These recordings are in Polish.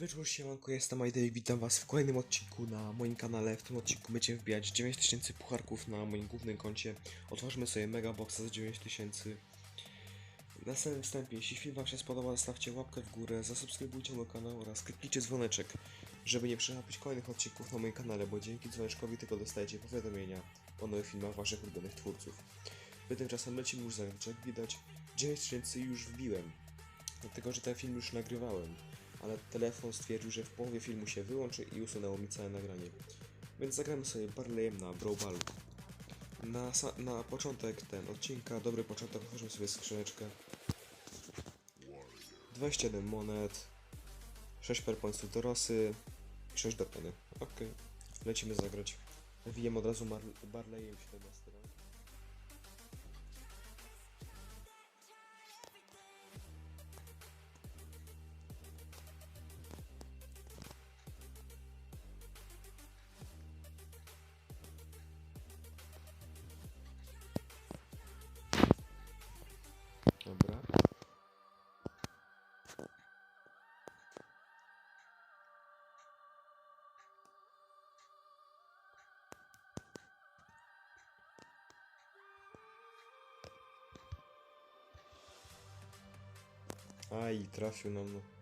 wieczór, siemanko, jestem Aida i witam was w kolejnym odcinku na moim kanale. W tym odcinku będziemy wbijać 9000 pucharków na moim głównym koncie. Otworzymy sobie mega boxa za 9000. Na samym wstępie, jeśli film wam się spodoba, zostawcie łapkę w górę, zasubskrybujcie mój kanał oraz kliknijcie dzwoneczek, żeby nie przegapić kolejnych odcinków na moim kanale, bo dzięki dzwoneczkowi tylko dostajecie powiadomienia o nowych filmach waszych ulubionych twórców. My tymczasem lecimy już za jak widać 9000 już wbiłem. Dlatego, że ten film już nagrywałem ale telefon stwierdził, że w połowie filmu się wyłączy i usunęło mi całe nagranie. Więc zagramy sobie Barleyem na Brawlballu. Na, na początek ten odcinka, dobry początek, otworzymy sobie skrzyneczkę. 21 monet, 6 perpointsów do Rosy i 6 do Penny. Okej, lecimy zagrać. Wijem od razu Barleyem 17 rank. Aj, trafił na mnie.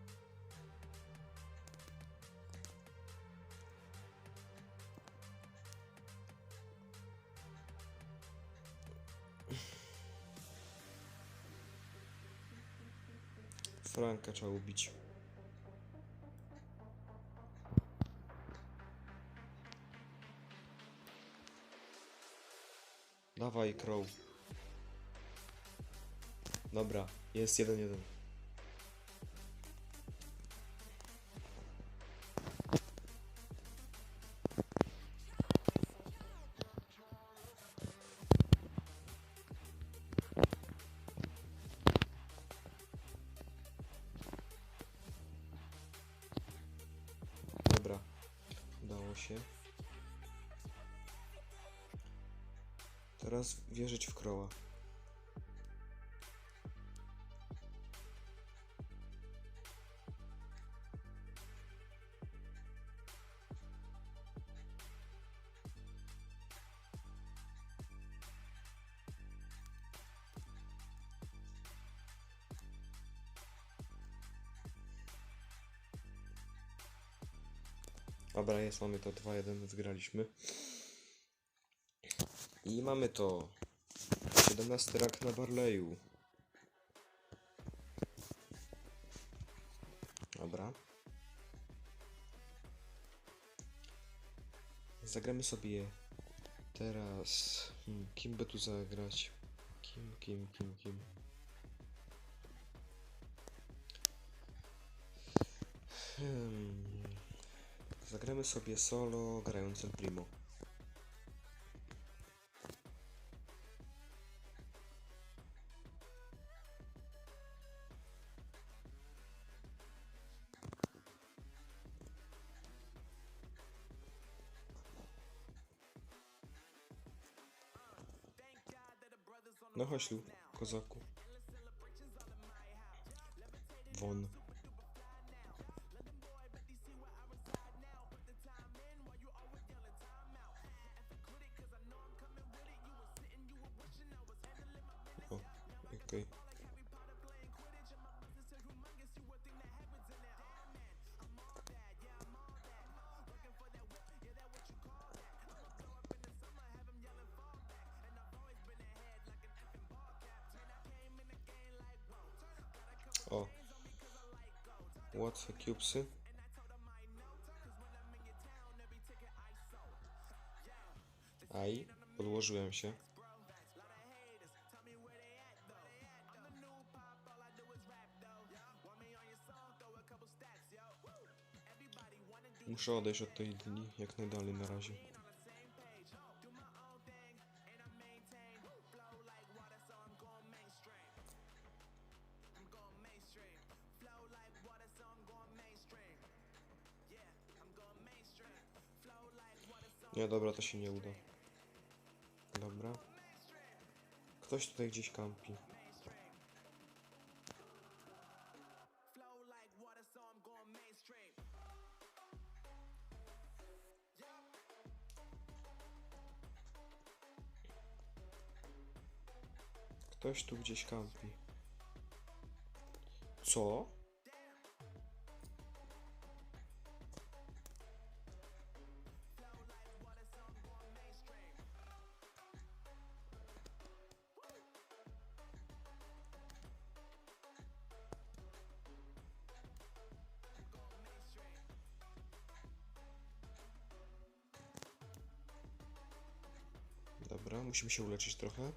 Franka trzeba ubić. Dawaj, Crow. Dobra, jest jeden jeden. Teraz wierzyć w Crowa. Dobra, jest, mamy to 2-1, wygraliśmy. I mamy to 17 rak na Barleyu. Dobra. Zagramy sobie teraz. Hmm, kim by tu zagrać? Kim, kim, kim, kim? Hmm. Zagramy sobie solo grającym Primo. No chodź kozaku. Won. Łatwe cubesy. Aj, podłożyłem się. Muszę odejść od tej dni jak najdalej na razie. Nie, dobra, to się nie uda. Dobra. Ktoś tutaj gdzieś kampi. Ktoś tu gdzieś kampi. Co? Dobra, musimy się uleczyć trochę.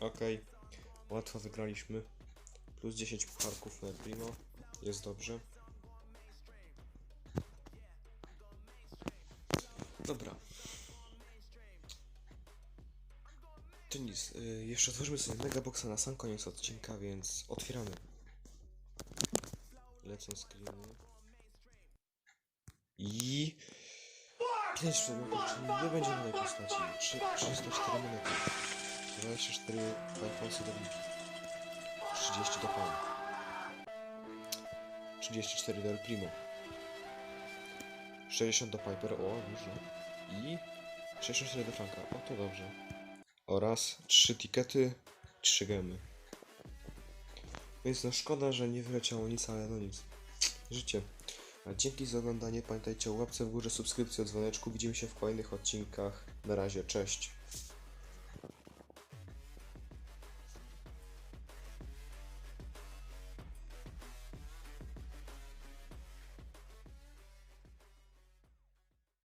Okej, łatwo wygraliśmy. Plus 10 pucharków na Primo. Jest dobrze. Dobra. To nic. y, jeszcze otworzymy sobie megaboxa na sam koniec odcinka, więc otwieramy. Lecą screeny. I... 5 przedmiotów, czyli nie będzie nowej postaci. Trzy- 304 minuty. 24 Alfonso do Ligi. 30 do Pan. 34 do El Primo. 60 do Piper, o dużo. I 64 do Franka, o to dobrze. Oraz 3 tikety, 3 gemy. Więc no szkoda, że nie wyleciało nic, ale no nic. Życie. A dzięki za oglądanie, pamiętajcie o łapce w górze, subskrypcji, o dzwoneczku. Widzimy się w kolejnych odcinkach. Na razie, cześć.